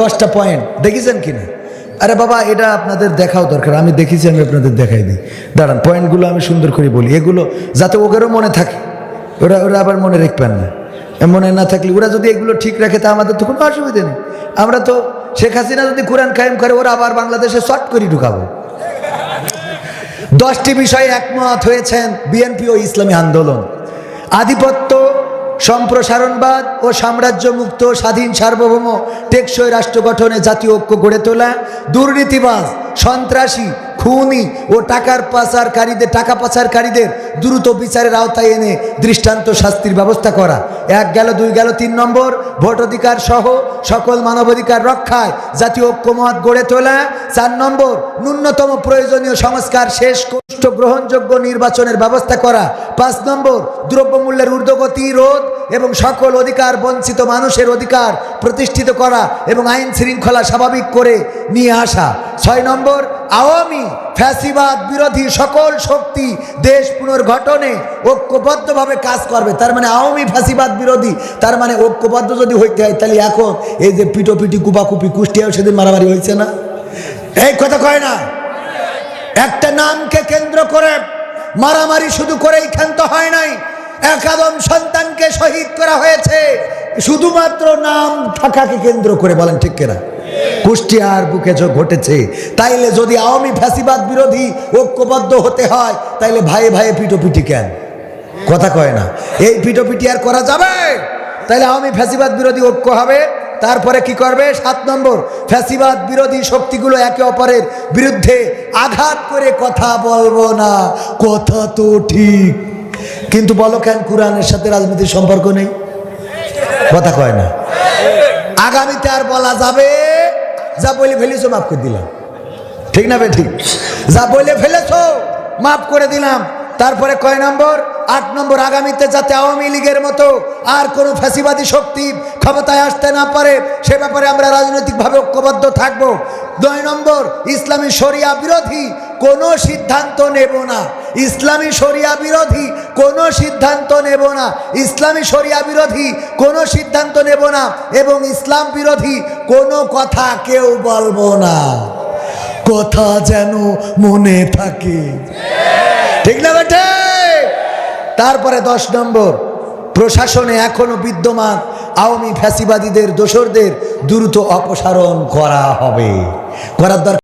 দশটা পয়েন্ট দেখেছেন কিনা আরে বাবা, এটা আপনাদের দেখাও দরকার। আমি দেখেছি, আমি আপনাদের দেখাই দিই। দাঁড়ান পয়েন্টগুলো আমি সুন্দর করে বলি। এগুলো যাতে ওদেরও মনে থাকে। ওরা ওরা আবার মনে রাখবেন না। মনে না থাকলে ওরা যদি এগুলো ঠিক রাখে, তা আমাদের তো কোনো অসুবিধা নেই। আমরা তো শেখ হাসিনা যদি কোরআন কায়েম করে, ওরা আবার বাংলাদেশে শর্ট করে ঢুকাবো। দশটি বিষয়ে একমত হয়েছেন বিএনপি ও ইসলামী আন্দোলন। আধিপত্য সম্প্রসারণবাদ ও সাম্রাজ্য মুক্ত স্বাধীন সার্বভৌম টেকসই রাষ্ট্র গঠনে জাতীয় ঐক্য গড়ে তোলা, দুর্নীতিবাজ, সন্ত্রাসী, খুনি ও টাকার পাচারকারীদের টাকা পাচারকারীদের দ্রুত বিচারের আওতায় এনে দৃষ্টান্ত শাস্তির ব্যবস্থা করা। এক গেল, দুই গেল, তিন নম্বর ভোট অধিকার সহ সকল মানবাধিকার রক্ষায় জাতীয় ঐক্যমত গড়ে তোলা। চার নম্বর, ন্যূনতম প্রয়োজনীয় সংস্কার, শেষ সুষ্ঠ গ্রহণযোগ্য নির্বাচনের ব্যবস্থা করা। পাঁচ নম্বর, দ্রব্যমূল্যের ঊর্ধ্বগতি, রোধ এবং সকল অধিকার, বঞ্চিত মানুষের অধিকার প্রতিষ্ঠিত করা এবং আইন শৃঙ্খলা স্বাভাবিক করে নিয়ে আসা। ছয় নম্বর, আওয়ামী ফ্যাসিবাদ বিরোধী সকল শক্তি দেশ পুনর্গঠনে ঐক্যবদ্ধভাবে কাজ করবে। তার মানে আওয়ামী ফ্যাসিবাদ বিরোধী, তার মানে ঐক্যবদ্ধ যদি হইতে হয়, তাহলে এখন এই যে পিটোপিটি, কুপাকুপি, কুষ্টিয়াও সেদিন মারামারি হয়েছে না? এই কথা কয় না? একটা নামকে কেন্দ্র করে মারামারি শুধু করেই ক্ষান্ত হয় নাই। একাদম সন্তানকে শহীদ করা হয়েছে। শুধুমাত্র নাম থাকাকে কেন্দ্র করে বলেন ঠিক কেনা? কুষ্টিয়ার বুকে যে ঘটেছে, তাইলে যদি আওয়ামী ফ্যাসিবাদ বিরোধী ঐক্যবদ্ধ হতে হয়, তাইলে ভাইয়ে ভাইয়ে পিটোপিটি কেন? কথা কয় না। এই পিটোপিটি আর করা যাবে? তাইলে আওয়ামী ফ্যাসিবাদ বিরোধী ঐক্য হবে? তারপরে কি করবে? সাত নম্বর, ফ্যাসিবাদ বিরোধী শক্তিগুলো একে অপরের বিরুদ্ধে আঘাত করে কথা বলব না, কথা তো ঠিক। কিন্তু বলো কেন কোরআনের সাথে রাজনীতির সম্পর্ক নেই? কথা কয় না। আগামীতে আর বলা যাবে? যা বলে ফেলেছো মাফ করে দিলাম। ঠিক না বে ঠিক? যা বলে ফেলেছো, মাফ করে দিলাম। তারপরে কয় নম্বর? আট নম্বর আগামীতে যাতে আওয়ামী লীগের মতো আর কোনো ফ্যাসিবাদী শক্তি ক্ষমতায় আসতে না পারে, সে ব্যাপারে আমরা রাজনৈতিকভাবে ঐক্যবদ্ধ থাকব। নয় নম্বর, ইসলামী শরিয়া বিরোধী কোনো সিদ্ধান্ত নেব না। ইসলামী শরিয়া বিরোধী কোনো সিদ্ধান্ত নেব না। ইসলামী শরিয়া বিরোধী কোনো সিদ্ধান্ত নেব না এবং ইসলাম বিরোধী কোনো কথা কেউ বলব না। কথা যেন মনে থাকে। ঠিক না বেটে? তারপরে দশ নম্বর, প্রশাসনে এখনও বিদ্যমান আওয়ামী ফ্যাসিবাদীদের, দোসরদের দ্রুত অপসারণ করা হবে। করার দরকার